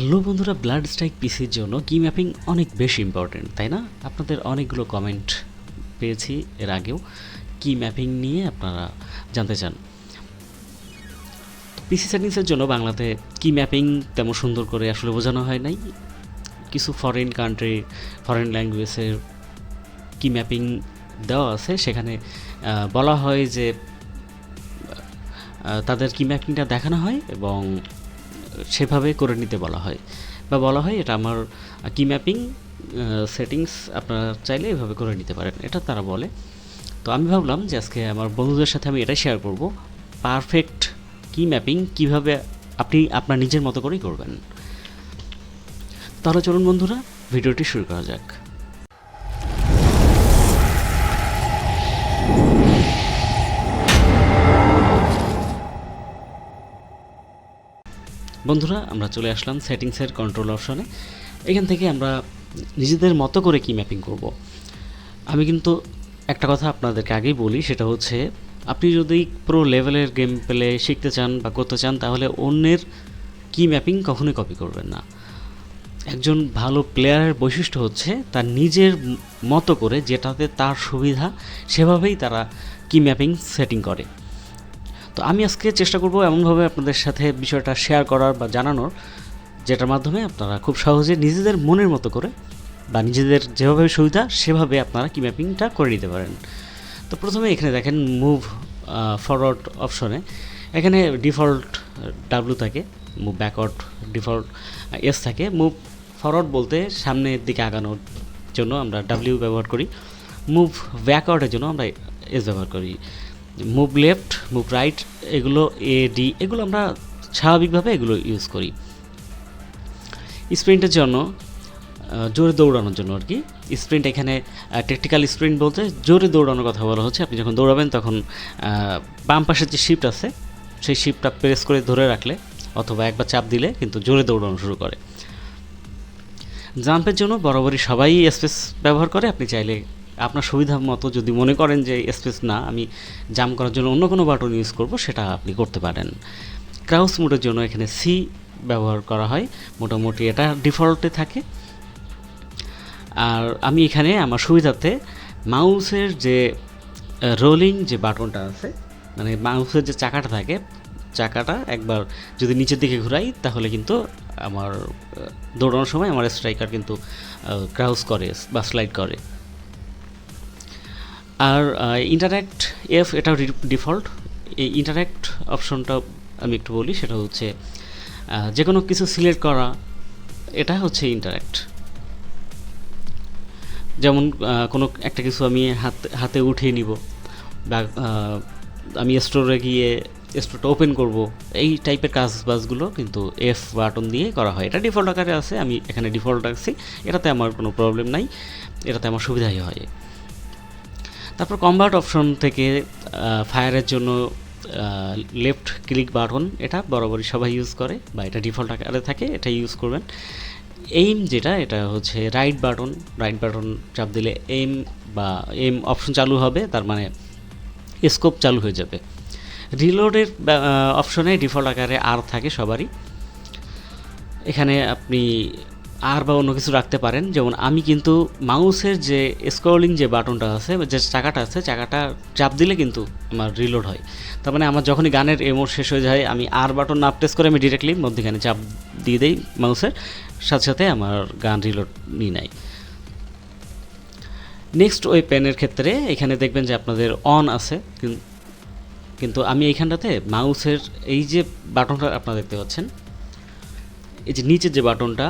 Hello বন্ধুরা blood strike পিসির জন্য কি ম্যাপিং অনেক বেশি ইম্পর্টেন্ট তাই না? আপনাদের অনেকগুলো কমেন্ট পেয়েছি এর আগেও। কি ম্যাপিং নিয়ে আপনারা জানতে চান। পিসি সেটিংসের জন্য বাংলাতে কি ম্যাপিং তেমন সুন্দর করে আসলে বোঝানো হয় নাই। কিছু ফরেন কান্ট্রি ফরেন ল্যাঙ্গুয়েজের কি ম্যাপিং দেওয়া আছে। সেখানে বলা হয় যে তাদের কি ম্যাপিংটা দেখানো হয় এবং সেভাবে করে নিতে বলা হয়। বা বলা হয় এটা আমার কি ম্যাপিং সেটিংস আপনারা চাইলে এভাবে করে নিতে পারেন। এটা তারা বলে। তো আমি ভাবলাম যে আজকে আমার বন্ধুদের সাথে আমি এটাই শেয়ার করব। পারফেক্ট কি ম্যাপিং কীভাবে আপনি আপনার নিজের মতো করেই করবেন। তাহলে চলুন বন্ধুরা, ভিডিওটি শুরু করা যাক। বন্ধুরা, আমরা চলে আসলাম সেটিংসের কন্ট্রোল অপশনে এখান থেকে আমরা নিজেদের মতো করে কি ম্যাপিং করব? আমি কিন্তু একটা কথা আপনাদেরকে আগেই বলি, সেটা হচ্ছে আপনি যদি প্রো লেভেলের গেম প্লে শিখতে চান বা করতে চান, তাহলে অন্যের কি ম্যাপিং কখনোই কপি করবেন না। একজন ভালো প্লেয়ারের বৈশিষ্ট্য হচ্ছে তার নিজের মতো করে, যেটাতে তার সুবিধা, সেভাবেই তারা কি ম্যাপিং সেটিং করে। তো আমি আজকে চেষ্টা করব এমনভাবে আপনাদের সাথে বিষয়টা শেয়ার করার বা জানানোর, যেটার মাধ্যমে আপনারা খুব সহজে নিজেদের মনের মতো করে বা নিজেদের যেভাবে সুবিধা সেভাবে আপনারা কি ম্যাপিংটা করে নিতে পারেন। তো প্রথমে এখানে দেখেন মুভ ফরওয়ার্ড অপশনে এখানে ডিফল্ট ডাব্লু থাকে মুভ ব্যাকওয়ার্ড ডিফল্ট এস থাকে। মুভ ফরওয়ার্ড বলতে সামনের দিকে আগানোর জন্য আমরা ডাব্লিউ ব্যবহার করি। মুভ ব্যাকওয়ার্ডের জন্য আমরা এস ব্যবহার করি। মুভ লেফট, মুভ রাইট, এগুলো এ ডি এগুলো আমরা স্বাভাবিকভাবে এগুলো ইউজ করি। স্প্রিন্টের জন্য জোরে দৌড়ানোর জন্য আর কি। স্প্রিন্ট এখানে টেকটিক্যাল স্প্রিন্ট বলতে জোরে দৌড়ানোর কথা বলা হচ্ছে। আপনি যখন দৌড়াবেন তখন বাম পাশের যে শিফট আছে, সেই শিফটটা প্রেস করে ধরে রাখলে অথবা একবার চাপ দিলে কিন্তু জোরে দৌড়ানো শুরু করে। জাম্পের জন্য বরাবরই সবাই স্পেস ব্যবহার করে। আপনি চাইলে আপনার সুবিধা মতো যদি মনে করেন যে স্পেস না, আমি জাম করার জন্য অন্য কোনো বাটন ইউজ করব, সেটা আপনি করতে পারেন। ক্রাউস মোডের জন্য এখানে সি ব্যবহার করা হয়। মোটামুটি এটা ডিফল্টে থাকে। আর আমি এখানে আমার সুবিধাতে মাউসের যে রোলিং যে বাটনটা আছে মানে মাউসের যে চাকাটা থাকে, চাকাটা একবার যদি নিচের দিকে ঘুরাই, তাহলে কিন্তু আমার দৌড়ানোর সময় আমার স্ট্রাইকার কিন্তু ক্রাউস করে বা স্লাইড করে। আর ইন্টারাক্ট এফ এটাও ডিফল্ট এই ইন্টারাক্ট অপশনটা আমি একটু বলি, সেটা হচ্ছে যে কোনো কিছু সিলেক্ট করা, এটা হচ্ছে ইন্টারাক্ট যেমন কোনো একটা কিছু আমি হাতে হাতে উঠিয়ে নিব, বা আমি স্টোরে গিয়ে স্টোরটা ওপেন করব, এই টাইপের কাজ বাজগুলো কিন্তু এফ বাটন দিয়ে করা হয়। এটা ডিফল্ট আকারে আছে, আমি এখানে ডিফল্ট রাখছি এটাতে আমার কোনো প্রবলেম নাই, এটাতে আমার সুবিধাই হয়। তারপর কমবার্ট অপশন থেকে ফায়ারের জন্য লেফট ক্লিক বাটন এটা বরাবরই সবাই ইউজ করে বা এটা ডিফল্ট আকারে থাকে এটা ইউজ করবেন। এইম যেটা, এটা হচ্ছে রাইট বাটন রাইট বাটন চাপ দিলে এইম বা এম অপশন চালু হবে, তার মানে স্কোপ চালু হয়ে যাবে। রিলোডের অপশনে ডিফল্ট আকারে আর থাকে সবারই। এখানে আপনি আর বা অন্য কিছু রাখতে পারেন। যেমন আমি কিন্তু মাউসের যে স্ক্রলিং যে বাটনটা আছে যে চাকাটা আছে, চাকাটা চাপ দিলে কিন্তু আমার রিলোড হয়। তার মানে আমার যখনই গানের এমোর শেষ হয়ে যায়, আমি আর বাটন না প্রেস করে আমি ডিরেক্টলি মধ্যখানে চাপ দিয়ে দেই মাউসের, সাথে সাথে আমার গান রিলোড নিয়ে নেয়। নেক্সট ওই পেনের ক্ষেত্রে এখানে দেখবেন যে আপনাদের অন আছে কিন্তু আমি এইখানটাতে মাউসের এই যে বাটনটা আপনারা দেখতে পাচ্ছেন, এই যে নিচের যে বাটনটা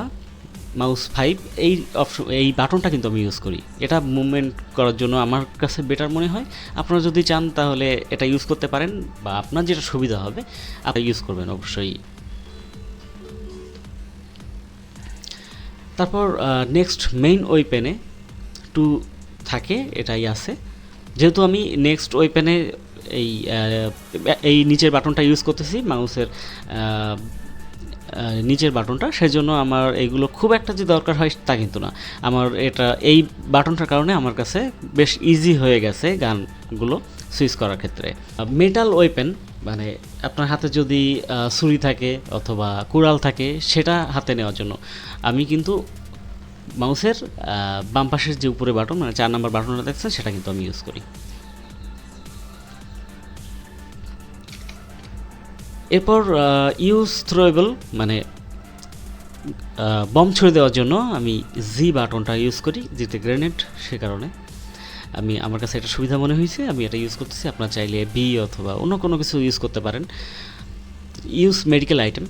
মাউস ফাইভ, এই অপশন, এই বাটনটা কিন্তু আমি ইউজ করি। এটা মুভমেন্ট করার জন্য আমার কাছে বেটার মনে হয়। আপনারা যদি চান তাহলে এটা ইউজ করতে পারেন বা আপনার যেটা সুবিধা হবে, আপনি ইউজ করবেন অবশ্যই। তারপর নেক্সট মেইন ওয়েপেনে টু থাকে, এটাই আছে। যেহেতু আমি নেক্সট ওয়েপেনে এই এই নিচের বাটনটা ইউজ করতেছি, মাউসের নিচের বাটনটা, সেজন্য আমার এগুলো খুব একটা যে দরকার হয় তা কিন্তু না। আমার এটা, এই বাটনটার কারণে আমার কাছে বেশ ইজি হয়ে গেছে গানগুলো সুইচ করার ক্ষেত্রে। মেটাল ওয়েপেন মানে আপনার হাতে যদি ছুরি থাকে অথবা কুড়াল থাকে, সেটা হাতে নেওয়ার জন্য। আমি কিন্তু মাউসের বাম পাশের যে উপরে বাটন মানে চার নাম্বার বাটনটা দেখছেন, সেটা কিন্তু আমি ইউজ করি। এরপর ইউজ থ্রোয়েবল মানে বম ছুড়ে দেওয়ার জন্য আমি জি বাটনটা ইউজ করি যেতে গ্রেনেড সে কারণে। আমি, আমার কাছে এটা সুবিধা মনে হয়েছে, আমি এটা ইউজ করতেছি, আপনার চাইলে বি অথবা অন্য কোনো কিছু ইউজ করতে পারেন। ইউজ মেডিকেল আইটেম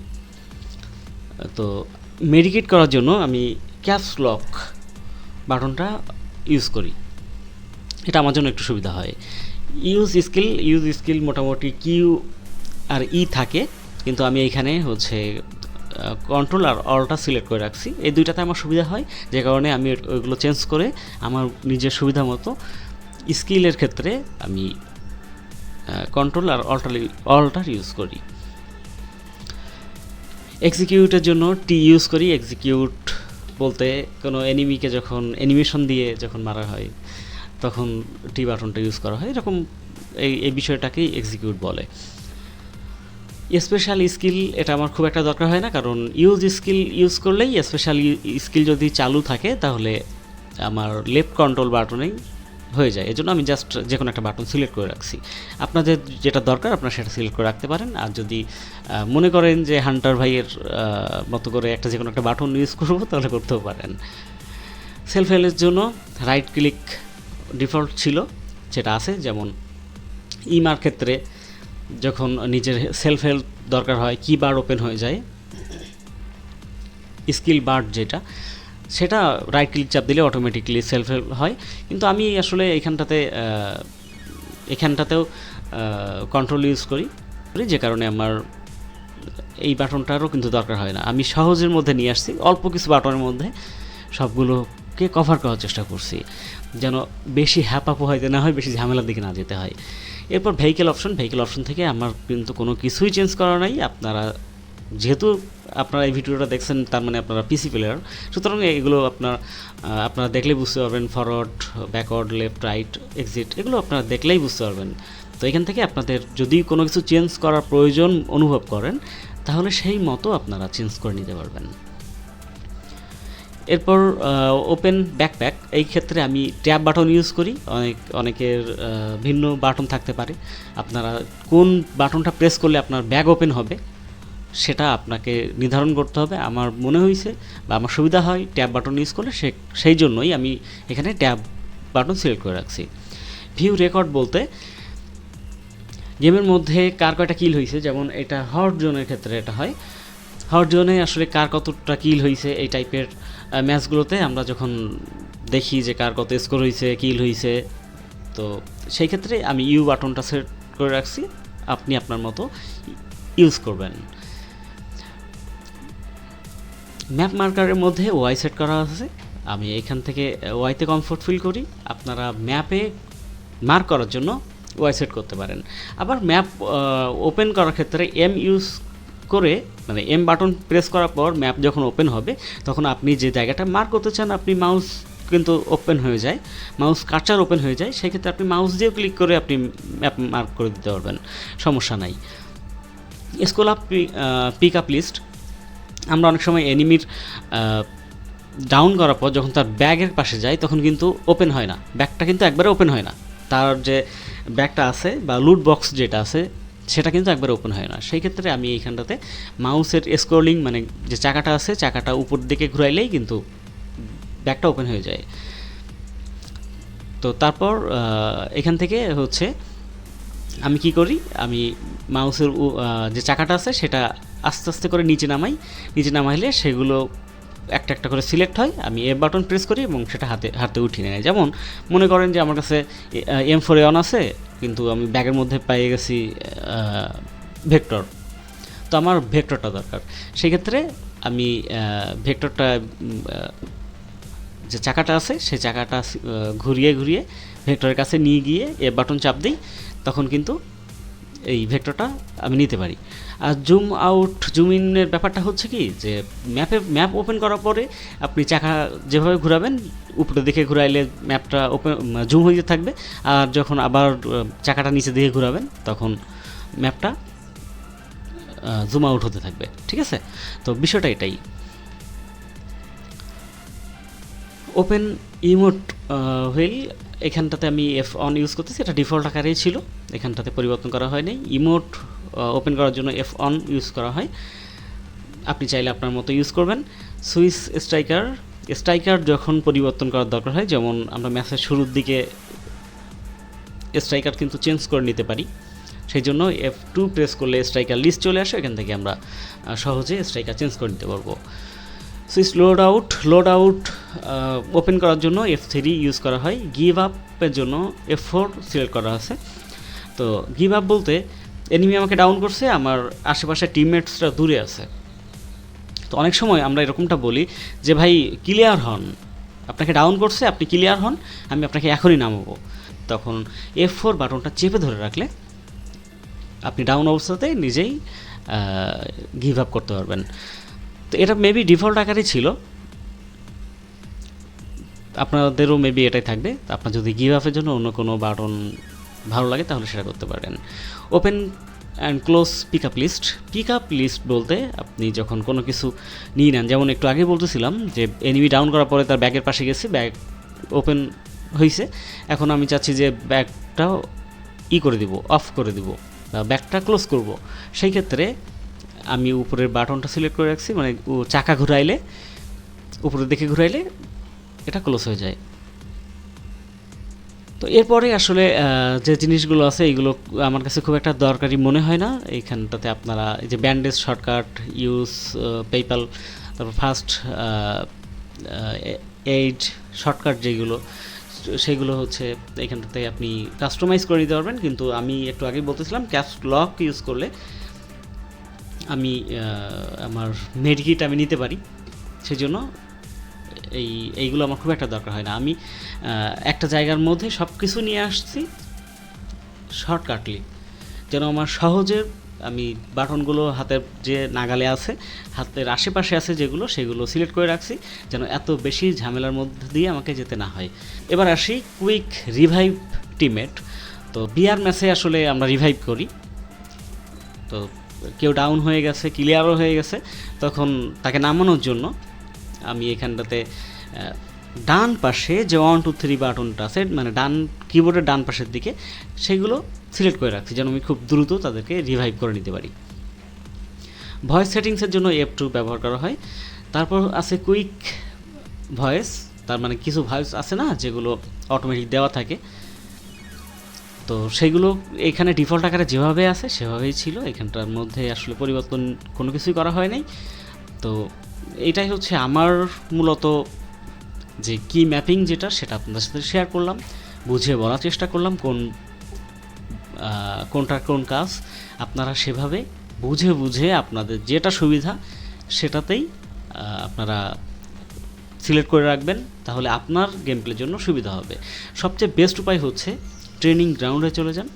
তো মেডিকেট করার জন্য আমি ক্যাপস লক বাটনটা ইউজ করি। এটা আমার জন্য একটু সুবিধা হয়। ইউজ স্কিল ইউজ স্কিল মোটামুটি কিউ আর ই থাকে, কিন্তু আমি এইখানে হচ্ছে কন্ট্রোল আর অলটা সিলেক্ট করে রাখছি। এই দুইটাতে আমার সুবিধা হয়, যে কারণে আমি ওইগুলো চেঞ্জ করে আমার নিজের সুবিধা মতো স্কিলের ক্ষেত্রে আমি কন্ট্রোল আর অলটার অলটার ইউজ করি। এক্সিকিউটের জন্য টি ইউজ করি। এক্সিকিউট বলতে কোনো এনিমিকে যখন অ্যানিমেশন দিয়ে যখন মারা হয়, তখন টি বাটনটা ইউজ করা হয়। এরকম এই এই বিষয়টাকেই এক্সিকিউট বলে। স্পেশাল স্কিল এটা আমার খুব একটা দরকার হয় না, কারণ ইউজ স্কিল ইউজ করলেই স্পেশাল স্কিল যদি চালু থাকে, তাহলে আমার লেফট কন্ট্রোল বাটনেই হয়ে যায়। এজন্য আমি জাস্ট যে কোনো একটা বাটন সিলেক্ট করে রাখছি। আপনাদের যেটা দরকার, আপনারা সেটা সিলেক্ট করে রাখতে পারেন। আর যদি মনে করেন যে হান্টার ভাইয়ের মতো করে একটা যে কোনো একটা বাটন ইউজ করব, তাহলে করতেও পারেন। সেলফ হেল্পের জন্য রাইট ক্লিক ডিফল্ট ছিল, যেটা আছে, যেমন ইমার ক্ষেত্রে যখন নিজের সেলফ হেল্প দরকার হয়, কি বার ওপেন হয়ে যায় স্কিল বার যেটা, সেটা রাইট ক্লিক চাপ দিলে অটোমেটিকলি সেলফ হেল্প হয়। কিন্তু আমি আসলে এখানটাতে এখানটাতেও কন্ট্রোল ইউজ করি। যে কারণে আমার এই বাটনটারও কিন্তু দরকার হয় না। আমি সহজের মধ্যে নিয়ে আসছি, অল্প কিছু বাটনের মধ্যে সবগুলোকে কভার করার চেষ্টা করছি। যেন বেশি হ্যাপা পোহাইতে না হয়, বেশি ঝামেলার দিকে না যেতে হয়। এরপর ভেহিকেল অপশন ভেহিকেল অপশন থেকে আমার কিন্তু কোনো কিছুই চেঞ্জ করা নাই। আপনারা যেহেতু আপনারা এই ভিডিওটা দেখছেন, তার মানে আপনারা পিসি প্লেয়ার সুতরাং এগুলো আপনার আপনারা দেখলেই বুঝতে পারবেন forward backward left right exit এগুলো আপনারা দেখলেই বুঝতে পারবেন। তো এখান থেকে আপনাদের যদি কোনো কিছু চেঞ্জ করার প্রয়োজন অনুভব করেন, তাহলে সেই মতো আপনারা চেঞ্জ করে নিতে পারবেন। এরপর ওপেন ব্যাকপ্যাক এই ক্ষেত্রে আমি ট্যাব বাটন ইউজ করি। অনেক, অনেকের ভিন্ন বাটন থাকতে পারে। আপনারা কোন বাটনটা প্রেস করলে আপনার ব্যাগ ওপেন হবে, সেটা আপনাকে নির্ধারণ করতে হবে। আমার মনে হয়েছে বা আমার সুবিধা হয় ট্যাব বাটন ইউজ করলে সে, সেই জন্যই আমি এখানে ট্যাব বাটন সিলেক্ট করে রাখছি। ভিউ রেকর্ড বলতে গেমের মধ্যে কার কয়টা কিল হয়েছে যেমন এটা হট জোনের ক্ষেত্রে এটা হয়। হট জোনে আসলে কার কতটা কিল হয়েছে এই টাইপের ম্যাচগুলোতে আমরা যখন দেখি যে কার কত স্কোর হয়েছে কিল হয়েছে তো সেই ক্ষেত্রে আমি ইউ বাটনটা সেট করে রাখছি। আপনি আপনার মতো ইউজ করবেন। ম্যাপ মার্কারের মধ্যে ওয়াই সেট করা আছে। আমি এখান থেকে ওয়াইতে কমফোর্ট ফিল করি। আপনারা ম্যাপে মার্ক করার জন্য ওয়াই সেট করতে পারেন। আবার ম্যাপ ওপেন করার ক্ষেত্রে এম ইউজ করে মানে এম বাটন প্রেস করার পর ম্যাপ যখন ওপেন হবে, তখন আপনি যে জায়গাটা মার্ক করতে চান, আপনি মাউস কিন্তু ওপেন হয়ে যায়। মাউস কার্চার ওপেন হয়ে যায়, সেক্ষেত্রে আপনি মাউস দিয়েও ক্লিক করে আপনি ম্যাপ মার্ক করে দিতে পারবেন। সমস্যা নাই। School up pick up list আমরা অনেক সময় এনিমির ডাউন করার পর যখন তার ব্যাগের পাশে যাই তখন কিন্তু ওপেন হয় না। ব্যাগটা কিন্তু একবারে ওপেন হয় না। তার যে ব্যাগটা আছে বা লুট বক্স যেটা আছে সেটা কিন্তু একবারে ওপেন হয় না। সেই ক্ষেত্রে আমি এইখানটাতে মাউসের স্ক্রোলিং মানে যে চাকাটা আছে, চাকাটা উপর দিকে ঘুরাইলেই কিন্তু ব্যাগটা ওপেন হয়ে যায়। তো তারপর এখান থেকে হচ্ছে আমি কি করি? আমি মাউসের যে চাকাটা আছে, সেটা আস্তে আস্তে করে নিচে নামাই। নিচে নামাইলে সেগুলো একটা একটা করে সিলেক্ট হয়, আমি এ বাটন প্রেস করি এবং সেটা হাতে হাতে উঠিয়ে নেয় যেমন মনে করেন যে আমার কাছে এম ফোর অন আছে, কিন্তু আমি ব্যাগের মধ্যে পেয়ে গেছি ভেক্টর তো আমার ভেক্টরটা দরকার। সেক্ষেত্রে আমি ভেক্টরটা যে চাকাটা আছে, সেই চাকাটা ঘুরিয়ে ঘুরিয়ে ভেক্টরের কাছে নিয়ে গিয়ে এ বাটন চাপ দিই, তখন কিন্তু এই ভেক্টরটা আমি নিতে পারি। জুম আউট জুম ইনের ব্যাপারটা হচ্ছে কি যে ম্যাপে ম্যাপ ওপেন করার পরে আপনি চাকা যেভাবে ঘোরাবেন উপরে দিকে ঘুরাইলে ম্যাপটা ওপেন জুম হয়ে থাকবে। আর যখন আবার চাকাটা নিচে দিকে ঘোরাবেন, তখন ম্যাপটা জুম আউট হতে থাকবে। ঠিক আছে? তো বিষয়টা এটাই। ওপেন ইমোট হুইল এখানটাতে আমি এফ অন ইউজ করতেছি। এটা ডিফল্ট আকারেই ছিল। এখানটাতে পরিবর্তন করা হয়নি ইমোট ওপেন করার জন্য এফ অন ইউজ করা হয়। আপনি চাইলে আপনার মতো ইউজ করবেন। সুইস স্ট্রাইকার স্ট্রাইকার যখন পরিবর্তন করার দরকার হয়, যেমন আমরা ম্যাচের শুরুর দিকে স্ট্রাইকার কিন্তু চেঞ্জ করে নিতে পারি সেই জন্য এফ টু প্রেস করলে স্ট্রাইকার লিস্ট চলে আসে, এখান থেকে আমরা সহজে স্ট্রাইকার চেঞ্জ করে নিতে পারব। Switch load out load out open করার জন্য এফ থ্রি ইউজ করা হয়। গিভ আপের জন্য এফ ফোর সিলেক্ট করা আছে। তো গিভ আপ বলতে এনিমি আমাকে ডাউন করছে, আমার আশেপাশে টিমমেটসরা দূরে আছে। তো অনেক সময় আমরা এরকমটা বলি যে, ভাই ক্লিয়ার হন। আপনাকে ডাউন করছে, আপনি ক্লিয়ার হন, আমি আপনাকে এখনই নামাবো। তখন এফ ফোর বাটনটা চেপে ধরে রাখলে আপনি ডাউন অবস্থাতে নিজেই গিভ আপ করতে পারবেন। তো এটা মেবি ডিফল্ট আকারে ছিল। আপনাদেরও মেবি এটাই থাকবে। আপনার যদি গিভ আপের জন্য অন্য কোনো বাটন ভালো লাগে, তাহলে সেটা করতে পারেন। Open and close pick up list pick up list বলতে আপনি যখন কোনো কিছু নিয়ে নেন, যেমন একটু আগে বলতেছিলাম যে এনিমি ডাউন করার পরে তার ব্যাগের পাশে গেছে ব্যাগ ওপেন হয়েছে এখন আমি চাচ্ছি যে ব্যাগটাও ই করে দিব অফ করে দিব, বা ব্যাগটা ক্লোজ করব। সেই ক্ষেত্রে আমি উপরের বাটনটা সিলেক্ট করে রাখছি মানে চাকা ঘুরাইলে, উপরের দিকে ঘুরাইলে এটা ক্লোজ হয়ে যায়। তো এরপরে আসলে যে জিনিসগুলো আছে এইগুলো আমার কাছে খুব একটা দরকারি মনে হয় না। এইখানটাতে আপনারা এই যে ব্যান্ডেজ, শর্টকাট, ইউজ পেপাল তারপর ফার্স্ট এইড শর্টকাট যেগুলো, সেগুলো হচ্ছে এইখানটাতে আপনি কাস্টমাইজ করে নিতে পারবেন। কিন্তু আমি একটু আগেই বলতেছিলাম ক্যাশ লক ইউজ করলে আমি আমার মেডিকিট আমি নিতে পারি। সেই জন্য এই, এইগুলো আমার খুব একটা দরকার হয় না। আমি একটা জায়গার মধ্যে সব কিছু নিয়ে আসছি শর্টকাটলি যেন আমার সহজে আমি বাটনগুলো হাতের যে নাগালে আছে, হাতের আশেপাশে আছে যেগুলো, সেগুলো সিলেক্ট করে রাখছি, যেন এত বেশি ঝামেলার মধ্যে দিয়ে আমাকে যেতে না হয়। এবার আসি কুইক রিভাইভ টিমেট তো বিয়ার ম্যাচে আসলে আমরা রিভাইভ করি। তো কেউ ডাউন হয়ে গেছে ক্লিয়ারও হয়ে গেছে, তখন তাকে নামানোর জন্য আমি এখানটাতে ডান পাশে যে ওয়ান টু থ্রি বাটনটা আছে মানে ডান কিবোর্ডের ডান পাশের দিকে, সেগুলো সিলেক্ট করে রাখছি যেন আমি খুব দ্রুত তাদেরকে রিভাইভ করে নিতে পারি। ভয়েস সেটিংসের জন্য এফ টু ব্যবহার করা হয়। তারপর আছে কুইক ভয়েস তার মানে কিছু ভয়েস আছে না, যেগুলো অটোমেটিক দেওয়া থাকে। তো সেগুলো এখানে ডিফল্ট আকারে যেভাবে আছে, সেভাবেই ছিল। এখানটার মধ্যে আসলে পরিবর্তন কোনো কিছুই করা হয় নাই। তো এটাই হচ্ছে আমার মূলত যে কি ম্যাপিং যেটা সেটা আপনাদের সাথে শেয়ার করলাম, বুঝিয়ে বলার চেষ্টা করলাম কোন কোনটার কোন কাজ। আপনারা সেভাবে বুঝে বুঝে আপনাদের যেটা সুবিধা সেটাতেই আপনারা সিলেক্ট করে রাখবেন, তাহলে আপনার গেম প্লের জন্য সুবিধা হবে। সবচেয়ে বেস্ট উপায় হচ্ছে ট্রেনিং গ্রাউন্ডে চলে যান।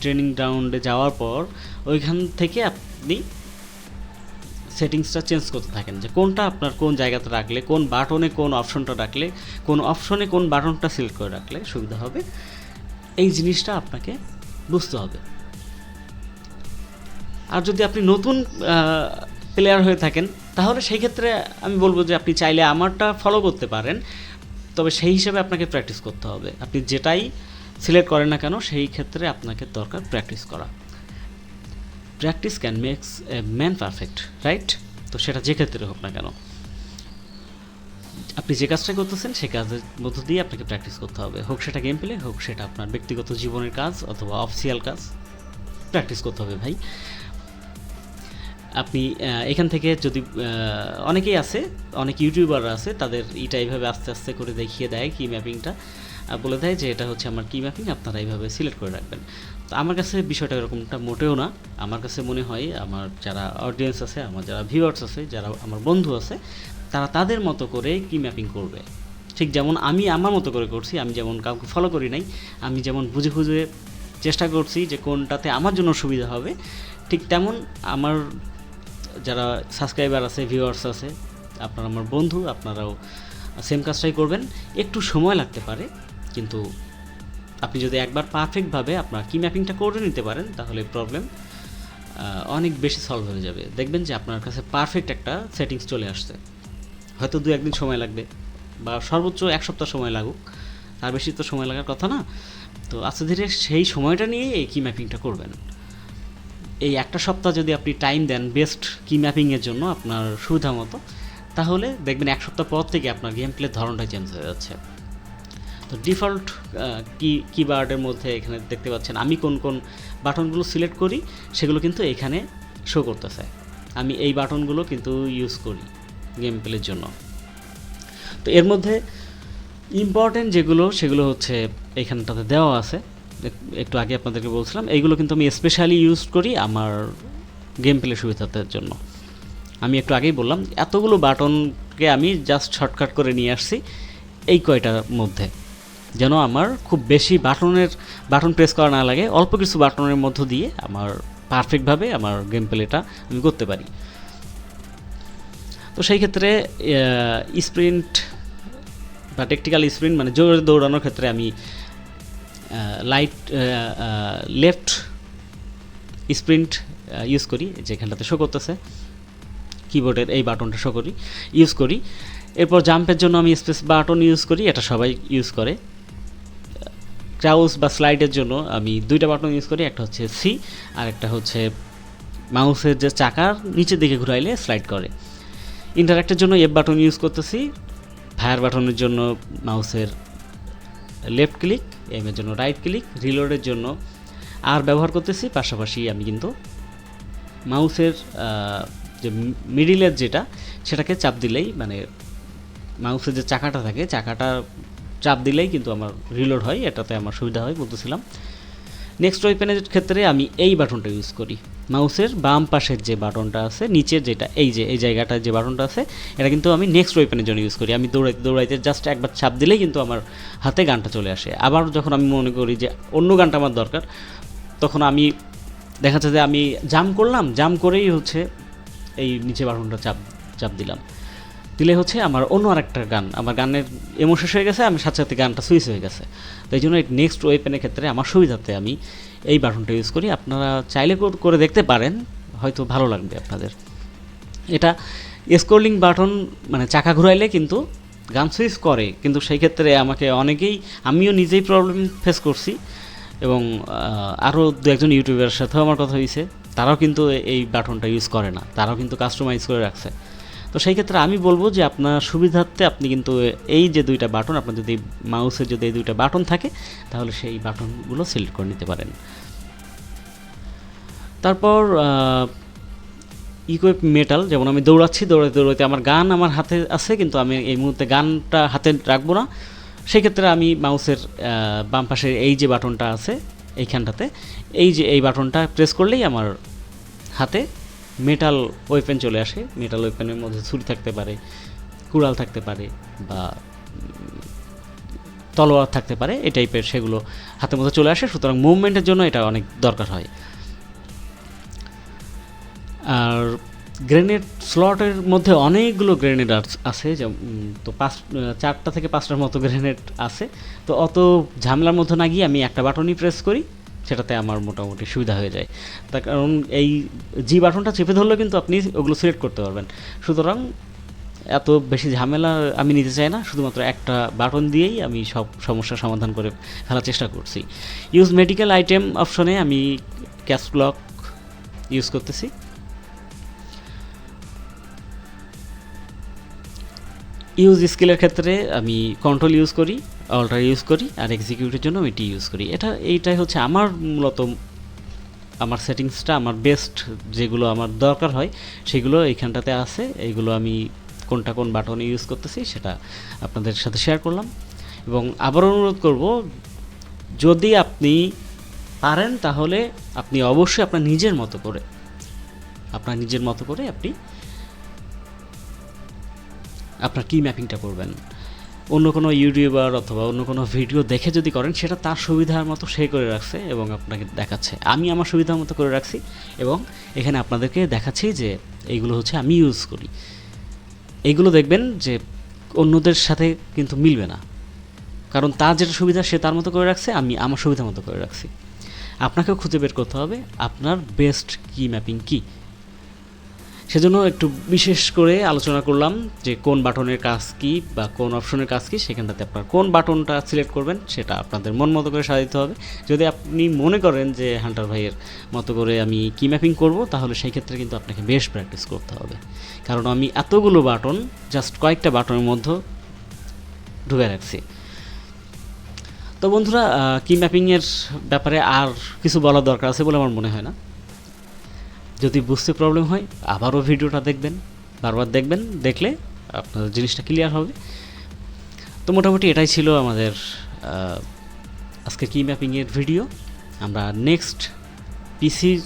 ট্রেনিং গ্রাউন্ডে যাওয়ার পর ওইখান থেকে আপনি সেটিংসটা চেঞ্জ করতে থাকেন যে কোনটা আপনার কোন জায়গাতে রাখলে, কোন বাটনে কোন অপশনটা রাখলে, কোন অপশনে কোন বাটনটা সিলেক্ট করে রাখলে সুবিধা হবে। এই জিনিসটা আপনাকে বুঝতে হবে। আর যদি আপনি নতুন প্লেয়ার হয়ে থাকেন, তাহলে সেই ক্ষেত্রে আমি বলব যে আপনি চাইলে আমারটা ফলো করতে পারেন। তবে সেই হিসেবে আপনাকে প্র্যাকটিস করতে হবে। আপনি যেটাই সিলেক্ট করেন না কেন, সেই ক্ষেত্রে আপনাকে দরকার প্র্যাকটিস করা। Practice can makes a man perfect right তো সেটা যে ক্ষেত্রে হোক না কেন। আপনি যে কাজটা করতেছেন, সেই কাজের মধ্য দিয়ে আপনাকে প্র্যাকটিস করতে হবে। হোক সেটা গেম প্লে হোক সেটা আপনার ব্যক্তিগত জীবনের কাজ অথবা অফিসিয়াল কাজ প্র্যাকটিস করতে হবে ভাই। আপনি এখান থেকে যদি অনেকেই আছে, অনেক ইউটিউবার আছে, তাদের এটা এইভাবে আস্তে আস্তে করে দেখিয়ে দেয় কি ম্যাপিংটা বলে দেয় যে এটা হচ্ছে আমার কি ম্যাপিং আপনারা এইভাবে সিলেক্ট করে রাখবেন। তো আমার কাছে বিষয়টা এরকমটা মোটেও না। আমার কাছে মনে হয় আমার যারা অডিয়েন্স আছে, আমার যারা ভিউয়ার্স আছে, যারা আমার বন্ধু আছে, তারা তাদের মতো করে কি ম্যাপিং করবে? ঠিক যেমন আমি আমার মতো করে করছি, আমি যেমন কাউকে ফলো করি নাই, আমি যেমন বুঝে বুঝে চেষ্টা করছি যে কোনটাতে আমার জন্য সুবিধা হবে, ঠিক তেমন আমার যারা সাবস্ক্রাইবার আছে ভিউয়ার্স আছে, আপনারা আমার বন্ধু, আপনারাও সেম কাজটাই করবেন। একটু সময় লাগতে পারে, কিন্তু আপনি যদি একবার পারফেক্টভাবে আপনার কি ম্যাপিংটা করে নিতে পারেন, তাহলে প্রবলেম অনেক বেশি সলভ হয়ে যাবে। দেখবেন যে আপনার কাছে পারফেক্ট একটা সেটিংস চলে আসছে। হয়তো দু একদিন সময় লাগবে, বা সর্বোচ্চ এক সপ্তাহ সময় লাগুক। তার বেশি তো সময় লাগার কথা না। তো আস্তে ধীরে সেই সময়টা নিয়ে এই কি ম্যাপিংটা করবেন। এই একটা সপ্তাহ যদি আপনি টাইম দেন বেস্ট কি ম্যাপিংয়ের জন্য আপনার সুবিধা মতো, তাহলে দেখবেন এক সপ্তাহ পর থেকে আপনার গেম প্লের ধরনটা চেঞ্জ হয়ে যাচ্ছে। তো ডিফল্ট কি কিবার্ডের মধ্যে এখানে দেখতে পাচ্ছেন আমি কোন কোন বাটনগুলো সিলেক্ট করি, সেগুলো কিন্তু এখানে শো করতেছে। আমি এই বাটনগুলো কিন্তু ইউজ করি গেম প্লের জন্য। তো এর মধ্যে ইম্পর্টেন্ট যেগুলো, সেগুলো হচ্ছে এখানটাতে দেওয়া আছে। একটু আগে আপনাদেরকে বলছিলাম, এইগুলো কিন্তু আমি স্পেশালি ইউজ করি আমার গেম প্লে সুবিধার জন্য। আমি একটু আগেই বললাম, এতগুলো বাটনকে আমি জাস্ট শর্টকাট করে নিয়ে আসছি এই কয়টার মধ্যে। যেন আমার খুব বেশি বাটনের, বাটন প্রেস করা না লাগে, অল্প কিছু বাটনের মধ্য দিয়ে আমার পারফেক্টভাবে আমার গেম প্লেটা আমি করতে পারি। তো সেই ক্ষেত্রে স্প্রিন্ট বা টেকটিক্যাল স্প্রিন্ট মানে জোরে দৌড়ানোর ক্ষেত্রে আমি লাইট লেফট স্প্রিন্ট ইউজ করি, যেখানটাতে শো করতেছে। কিবোর্ডের এই বাটনটা শো করি ইউজ করি। এরপর জাম্পের জন্য আমি স্পেস বাটন ইউজ করি, এটা সবাই ইউজ করে। ক্রাউস বা স্লাইডের জন্য আমি দুইটা বাটন ইউজ করি, একটা হচ্ছে সি আর একটা হচ্ছে মাউসের যে চাকার নিচের দিকে ঘুরাইলে স্লাইড করে। ইন্টারাক্টের জন্য এফ বাটন ইউজ করতেছি, ফায়ার বাটনের জন্য মাউসের লেফট ক্লিক এমের জন্য রাইট ক্লিক, রিলোডের জন্য আর ব্যবহার করতেছি, পাশাপাশি আমি কিন্তু মাউসের যে মিডিলের যেটা, সেটাকে চাপ দিলেই মানে মাউসের যে চাকাটা থাকে চাকাটা চাপ দিলেই কিন্তু আমার রিলোড হয়, এটাতে আমার সুবিধা হয় বলতেছিলাম। নেক্সট ওয়েপেনের ক্ষেত্রে আমি এই বাটনটা ইউজ করি। মাউসের বাম পাশের যে বাটনটা আছে, নিচের যেটা, এই যে, এই জায়গাটায় যে বাটনটা আছে, এটা কিন্তু আমি নেক্সট ওয়েপেনের জন্য ইউজ করি। আমি দৌড়াইতে দৌড়াইতে জাস্ট একবার চাপ দিলেই কিন্তু আমার হাতে গানটা চলে আসে। আবার যখন আমি মনে করি যে অন্য গানটা আমার দরকার, তখন আমি দেখা যাচ্ছে যে আমি জাম করলাম জাম করেই হচ্ছে এই নিচে বাটনটা চাপ চাপ দিলাম। দিলে হচ্ছে আমার অন্য আরেকটা গান। আমার গানের এমন শেষ হয়ে গেছে, আমি সাথে সাথে গানটা সুইচ হয়ে গেছে। তো এই জন্য নেক্সট ওয়েপেনের ক্ষেত্রে আমার সুবিধাতে আমি এই বাটনটা ইউজ করি। আপনারা চাইলে করে দেখতে পারেন, হয়তো ভালো লাগবে আপনাদের। এটা স্ক্রোলিং বাটন মানে চাকা ঘুরাইলে কিন্তু গান সুইচ করে, কিন্তু সেই ক্ষেত্রে আমাকে অনেকেই, আমিও নিজেই প্রবলেম ফেস করছি। এবং আরও দু একজন ইউটিউবের সাথেও আমার কথা হয়েছে। তারাও কিন্তু এই বাটনটা ইউজ করে না। তারাও কিন্তু কাস্টমাইজ করে রাখছে। তো সেই ক্ষেত্রে আমি বলব যে আপনার সুবিধার্থে আপনি কিন্তু এই যে দুইটা বাটন, আপনার যদি মাউসের যদি এই দুইটা বাটন থাকে, তাহলে সেই বাটনগুলো সিলেক্ট করে নিতে পারেন। তারপর ইকুইপ মেটাল যেমন আমি দৌড়াচ্ছি, দৌড়াতে দৌড়াতে আমার গান আমার হাতে আছে, কিন্তু আমি এই মুহূর্তে গানটা হাতে রাখব না। সেই ক্ষেত্রে আমি মাউসের বাম পাশের এই যে বাটনটা আছে, এইখানটাতে, এই যে এই বাটনটা প্রেস করলেই আমার হাতে মেটাল ওয়েপেন চলে আসে। মেটাল ওয়েপেনের মধ্যে ছুরি থাকতে পারে, কুড়াল থাকতে পারে বা তলোয়ার থাকতে পারে, এই টাইপের সেগুলো হাতের মধ্যে চলে আসে। সুতরাং মুভমেন্টের জন্য এটা অনেক দরকার হয়। আর গ্রেনেড স্লটের মধ্যে অনেকগুলো গ্রেনেড আছে তো পাঁচ চারটা থেকে পাঁচটার মতো গ্রেনেড আছে। তো অত ঝামেলার মধ্যে না গিয়ে আমি একটা বাটনই প্রেস করি। সেটাতে আমার মোটামুটি সুবিধা হয়ে যায়। তার কারণ এই জি বাটনটা চেপে ধরলেও কিন্তু আপনি ওগুলো সিলেক্ট করতে পারবেন। সুতরাং এত বেশি ঝামেলা আমি নিতে চাই না, শুধুমাত্র একটা বাটন দিয়েই আমি সব সমস্যার সমাধান করে ফেলার চেষ্টা করছি। ইউজ মেডিকেল আইটেম অপশনে আমি ক্যাশ ব্লক ইউজ করতেছি। ইউজ স্কিলের ক্ষেত্রে আমি কন্ট্রোল ইউজ করি। অল্টার ইউজ করি আর এক্সিকিউটের জন্য আমি টি ইউজ করি। এটা, এইটাই হচ্ছে আমার মূলত আমার সেটিংসটা, আমার বেস্ট যেগুলো আমার দরকার হয়, সেগুলো এইখানটাতে আছে। এইগুলো আমি কোনটা কোন বাটনে ইউজ করতেছি সেটা আপনাদের সাথে শেয়ার করলাম। এবং আবার অনুরোধ করব, যদি আপনি পারেন তাহলে আপনি অবশ্যই আপনার নিজের মতো করে, আপনার নিজের মতো করে আপনি, আপনার কি ম্যাপিংটা করবেন। অন্য কোনো ইউটিউবার অথবা অন্য কোনো ভিডিও দেখে যদি করেন, সেটা তার সুবিধার মতো সে করে রাখছে এবং আপনাকে দেখাচ্ছে। আমি আমার সুবিধার মতো করে রাখছি এবং এখানে আপনাদেরকে দেখাচ্ছি যে এইগুলো হচ্ছে আমি ইউজ করি। এইগুলো দেখবেন যে অন্যদের সাথে কিন্তু মিলবে না। কারণ তার যেটা সুবিধা, সে তার মতো করে রাখছে, আমি আমার সুবিধা মতো করে রাখছি। আপনাকেও খুঁজে বের করতে হবে আপনার বেস্ট কি ম্যাপিং কী? সেজন্য একটু বিশেষ করে আলোচনা করলাম যে কোন বাটনের কাজ কী বা কোন অপশনের কাজ কী সেখানটাতে আপনার কোন বাটনটা সিলেক্ট করবেন সেটা আপনাদের মন মতো করে সাজাতে হবে। যদি আপনি মনে করেন যে হান্টার ভাইয়ের মতো করে আমি কি ম্যাপিং করব, তাহলে সেই ক্ষেত্রে কিন্তু আপনাকে বেশ প্র্যাকটিস করতে হবে। কারণ আমি এতগুলো বাটন, জাস্ট কয়েকটা বাটনের মধ্যে ঢুকে রাখছি। তো বন্ধুরা কি ম্যাপিংয়ের ব্যাপারে আর কিছু বলার দরকার আছে বলে আমার মনে হয় না। যদি বুঝতে প্রবলেম হয়, আবারও ভিডিওটা দেখবেন, বারবার দেখবেন, দেখলে আপনার জিনিসটা ক্লিয়ার হবে। তো মোটামুটি এটাই ছিল আমাদের আজকে কি ম্যাপিংয়ের ভিডিও আমরা নেক্সট পিসির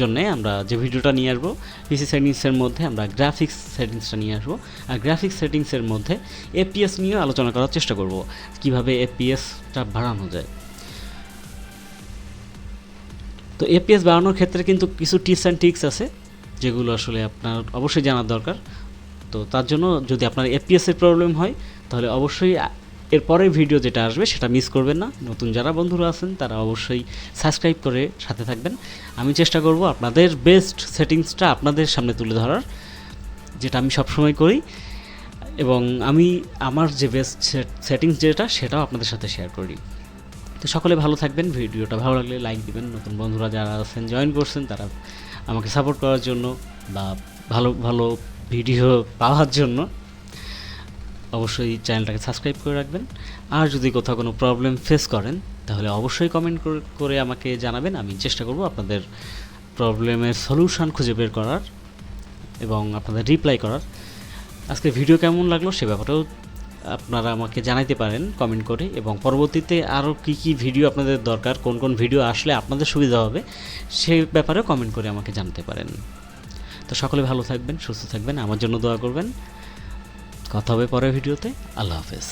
জন্যে আমরা যে ভিডিওটা নিয়ে আসব পিসি সেটিংসের মধ্যে আমরা গ্রাফিক্স সেটিংসটা নিয়ে আসব। আর গ্রাফিক্স সেটিংসের মধ্যে এপিএস নিয়েও আলোচনা করার চেষ্টা করব, কীভাবে এপিএসটা বাড়ানো যায়। তো এপিএস বাড়ানোর ক্ষেত্রে কিন্তু কিছু টিপস অ্যান্ড ট্রিক্স আছে, যেগুলো আসলে আপনার অবশ্যই জানার দরকার। তো তার জন্য যদি আপনার এপিএসের প্রবলেম হয়, তাহলে অবশ্যই এরপরের ভিডিও যেটা আসবে সেটা মিস করবেন না। নতুন যারা বন্ধুরা আছেন, তারা অবশ্যই সাবস্ক্রাইব করে সাথে থাকবেন। আমি চেষ্টা করব আপনাদের বেস্ট সেটিংসটা আপনাদের সামনে তুলে ধরার, যেটা আমি সবসময় করি। এবং আমি আমার যে বেস্ট সেটিংস যেটা, সেটাও আপনাদের সাথে শেয়ার করি। তো সকলে ভালো থাকবেন, ভিডিওটা ভালো লাগলে লাইক দিবেন। নতুন বন্ধুরা যারা আছেন জয়েন করছেন, তারা আমাকে সাপোর্ট করার জন্য বা ভালো ভালো ভিডিও পাওয়ার জন্য অবশ্যই চ্যানেলটাকে সাবস্ক্রাইব করে রাখবেন। আর যদি কোথাও কোনো প্রবলেম ফেস করেন, তাহলে অবশ্যই কমেন্ট করে আমাকে জানাবেন। আমি চেষ্টা করব আপনাদের প্রবলেমের সলিউশন খুঁজে বের করার এবং আপনাদের রিপ্লাই করার। আজকে ভিডিও কেমন লাগল সে ব্যাপারেও আপনারা আমাকে জানাইতে পারেন কমেন্ট করে, এবং পরবর্তীতে আরও কি কি ভিডিও আপনাদের দরকার, কোন কোন ভিডিও আসলে আপনাদের সুবিধা হবে, সে ব্যাপারেও কমেন্ট করে আমাকে জানতে পারেন। তো সকলে ভালো থাকবেন, সুস্থ থাকবেন, আমার জন্য দোয়া করবেন। কথা হবে পরের ভিডিওতে আল্লাহ হাফেজ।